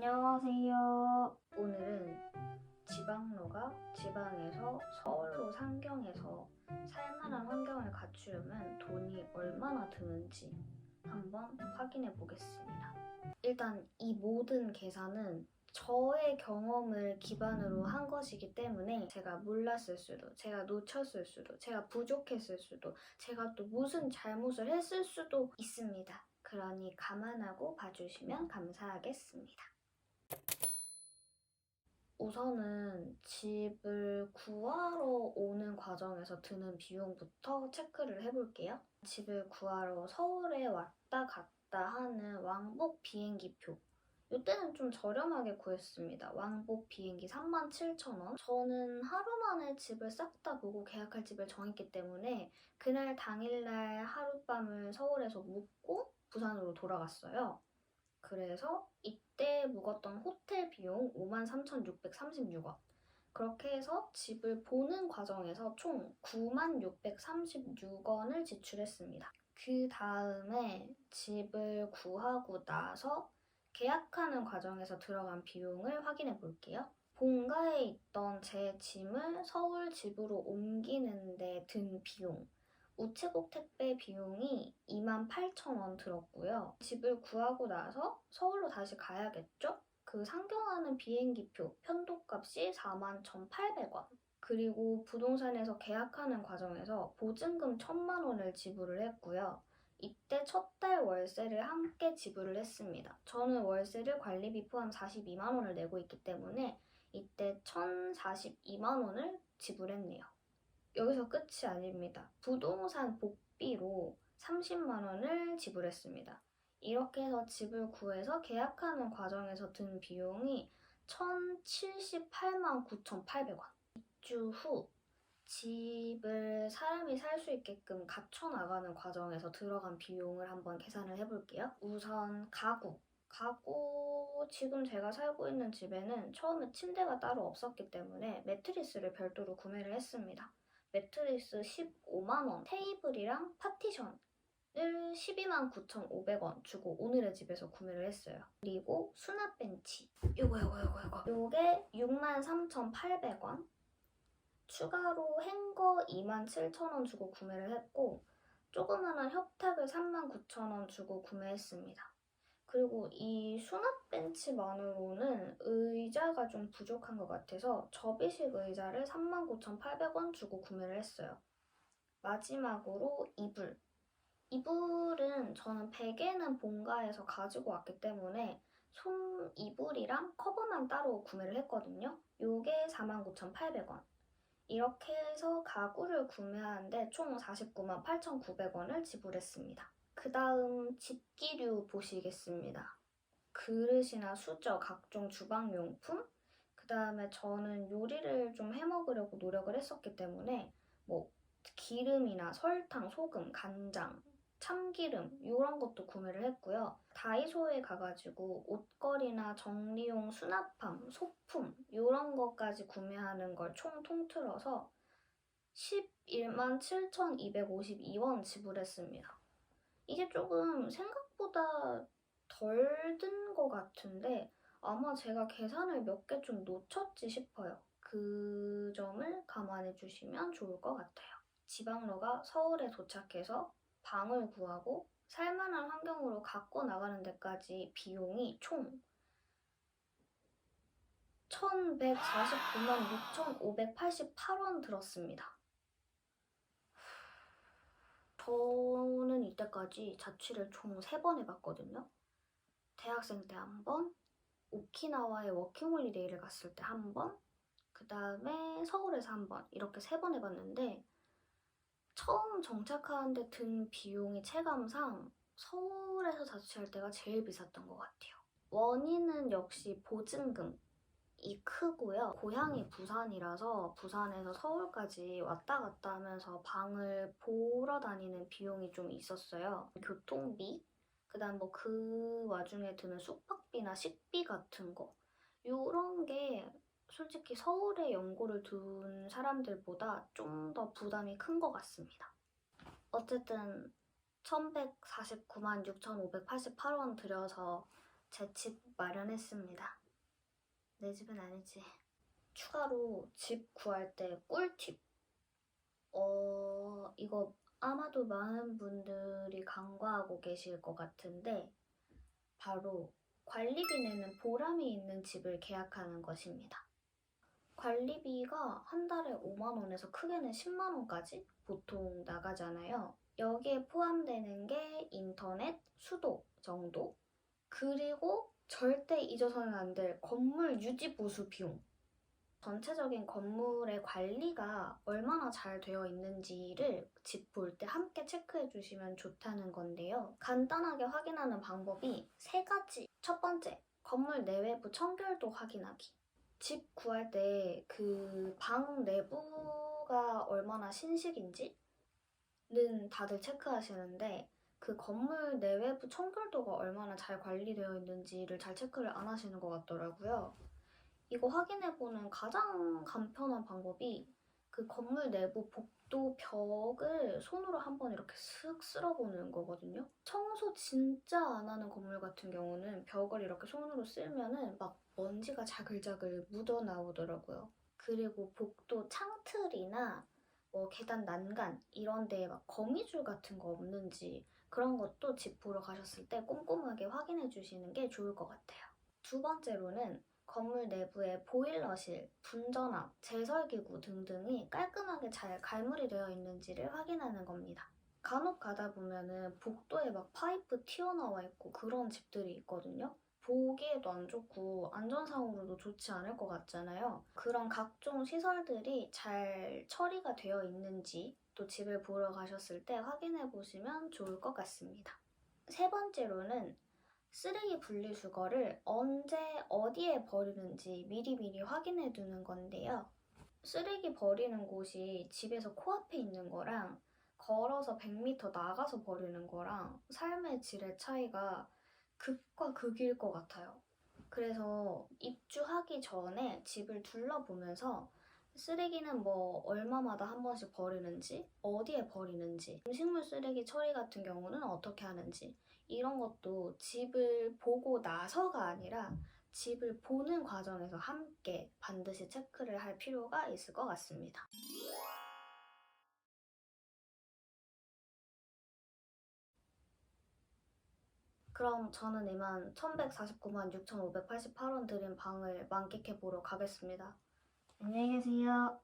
안녕하세요. 오늘은 지방로가 지방에서 서울로 상경해서 살만한 환경을 갖추려면 돈이 얼마나 드는지 한번 확인해 보겠습니다. 일단 이 모든 계산은 저의 경험을 기반으로 한 것이기 때문에 제가 몰랐을 수도, 제가 놓쳤을 수도, 제가 부족했을 수도, 제가 또 무슨 잘못을 했을 수도 있습니다. 그러니 감안하고 봐주시면 감사하겠습니다. 우선은 집을 구하러 오는 과정에서 드는 비용부터 체크를 해볼게요. 집을 구하러 서울에 왔다 갔다 하는 왕복 비행기표. 이때는 좀 저렴하게 구했습니다. 왕복 비행기 37,000원. 저는 하루 만에 집을 싹 다 보고 계약할 집을 정했기 때문에 그날 당일날 하룻밤을 서울에서 묵고 부산으로 돌아갔어요. 그래서 이 때 묵었던 호텔 비용 53,636원. 그렇게 해서 집을 보는 과정에서 총 99,636원을 지출했습니다. 그 다음에 집을 구하고 나서 계약하는 과정에서 들어간 비용을 확인해 볼게요. 본가에 있던 제 짐을 서울 집으로 옮기는데 든 비용. 우체국 택배 비용이 28,000원 들었고요. 집을 구하고 나서 서울로 다시 가야겠죠? 그 상경하는 비행기표 편도값이 41,800원. 그리고 부동산에서 계약하는 과정에서 보증금 1,000만 원을 지불을 했고요. 이때 첫 달 월세를 함께 지불을 했습니다. 저는 월세를 관리비 포함 42만 원을 내고 있기 때문에 이때 1,042만 원을 지불했네요. 여기서 끝이 아닙니다. 부동산 복비로 30만 원을 지불했습니다. 이렇게 해서 집을 구해서 계약하는 과정에서 든 비용이 1,078만 9,800원. 입주 후 집을 사람이 살 수 있게끔 갖춰 나가는 과정에서 들어간 비용을 한번 계산을 해볼게요. 우선 가구. 가구 지금 제가 살고 있는 집에는 처음에 침대가 따로 없었기 때문에 매트리스를 별도로 구매를 했습니다. 매트리스 15만원, 테이블이랑 파티션을 12만 9,500원 주고 오늘의 집에서 구매를 했어요. 그리고 수납 벤치. 요거, 요거, 요거, 요거. 요게 6만 3,800원. 추가로 행거 2만 7,000원 주고 구매를 했고, 조그마한 협탁을 3만 9,000원 주고 구매했습니다. 그리고 이 수납 벤치만으로는 의자가 좀 부족한 것 같아서 접이식 의자를 39,800원 주고 구매를 했어요. 마지막으로 이불. 이불은 저는 베개는 본가에서 가지고 왔기 때문에 솜 이불이랑 커버만 따로 구매를 했거든요. 요게 49,800원. 이렇게 해서 가구를 구매하는데 총 49만 8,900원을 지불했습니다. 그 다음 집기류 보시겠습니다. 그릇이나 수저, 각종 주방용품, 그 다음에 저는 요리를 좀 해먹으려고 노력을 했었기 때문에 뭐 기름이나 설탕, 소금, 간장, 참기름 이런 것도 구매를 했고요. 다이소에 가가지고 옷걸이나 정리용 수납함, 소품 이런 것까지 구매하는 걸 총 통틀어서 11만 7,252원 지불했습니다. 이게 조금 생각보다 덜 든 것 같은데 아마 제가 계산을 몇 개 좀 놓쳤지 싶어요. 그 점을 감안해 주시면 좋을 것 같아요. 지방로가 서울에 도착해서 방을 구하고 살만한 환경으로 갖고 나가는 데까지 비용이 총 1,149만 6,588원 들었습니다. 저는 이때까지 자취를 총 3번 해봤거든요. 대학생 때 한 번, 오키나와에 워킹홀리데이를 갔을 때 한 번, 그 다음에 서울에서 한 번, 이렇게 세 번 해봤는데, 처음 정착하는데 든 비용이 체감상 서울에서 자취할 때가 제일 비쌌던 것 같아요. 원인은 역시 보증금. 이 크고요. 고향이 부산이라서 부산에서 서울까지 왔다 갔다 하면서 방을 보러 다니는 비용이 좀 있었어요. 교통비, 그 다음 뭐 그 와중에 드는 숙박비나 식비 같은 거. 요런 게 솔직히 서울에 연고를 둔 사람들보다 좀 더 부담이 큰 것 같습니다. 어쨌든 1149만 6,588원 들여서 제 집 마련했습니다. 내 집은 아니지. 추가로 집 구할 때 꿀팁. 어, 이거 아마도 많은 분들이 간과하고 계실 것 같은데, 바로 관리비 내는 보람이 있는 집을 계약하는 것입니다. 관리비가 한 달에 5만원에서 크게는 10만원까지 보통 나가잖아요. 여기에 포함되는 게 인터넷, 수도 정도. 그리고 절대 잊어서는 안 될 건물 유지 보수 비용. 전체적인 건물의 관리가 얼마나 잘 되어 있는지를 집 볼 때 함께 체크해 주시면 좋다는 건데요. 간단하게 확인하는 방법이 세 가지. 첫 번째, 건물 내외부 청결도 확인하기. 집 구할 때 그 방 내부가 얼마나 신식인지는 다들 체크하시는데 그 건물 내외부 청결도가 얼마나 잘 관리되어 있는지를 잘 체크를 안 하시는 것 같더라고요. 이거 확인해보는 가장 간편한 방법이 그 건물 내부 복도 벽을 손으로 한번 이렇게 슥 쓸어보는 거거든요. 청소 진짜 안 하는 건물 같은 경우는 벽을 이렇게 손으로 쓸면은 막 먼지가 자글자글 묻어 나오더라고요. 그리고 복도 창틀이나 뭐 계단 난간 이런 데에 막 거미줄 같은 거 없는지 그런 것도 집 보러 가셨을 때 꼼꼼하게 확인해 주시는 게 좋을 것 같아요. 두 번째로는 건물 내부의 보일러실, 분전압, 제설기구 등등이 깔끔하게 잘 갈무리 되어 있는지를 확인하는 겁니다. 간혹 가다 보면은 복도에 막 파이프 튀어나와 있고 그런 집들이 있거든요. 보기에도 안 좋고 안전상으로도 좋지 않을 것 같잖아요. 그런 각종 시설들이 잘 처리가 되어 있는지 또 집을 보러 가셨을 때 확인해 보시면 좋을 것 같습니다. 세 번째로는 쓰레기 분리수거를 언제 어디에 버리는지 미리미리 확인해 두는 건데요. 쓰레기 버리는 곳이 집에서 코앞에 있는 거랑 걸어서 100m 나가서 버리는 거랑 삶의 질의 차이가 극과 극일 것 같아요. 그래서 입주하기 전에 집을 둘러보면서 쓰레기는 뭐 얼마마다 한 번씩 버리는지, 어디에 버리는지, 음식물 쓰레기 처리 같은 경우는 어떻게 하는지, 이런 것도 집을 보고 나서가 아니라 집을 보는 과정에서 함께 반드시 체크를 할 필요가 있을 것 같습니다. 그럼 저는 이만 1149만 6,588원 들인 방을 만끽해 보러 가겠습니다. 안녕히 계세요.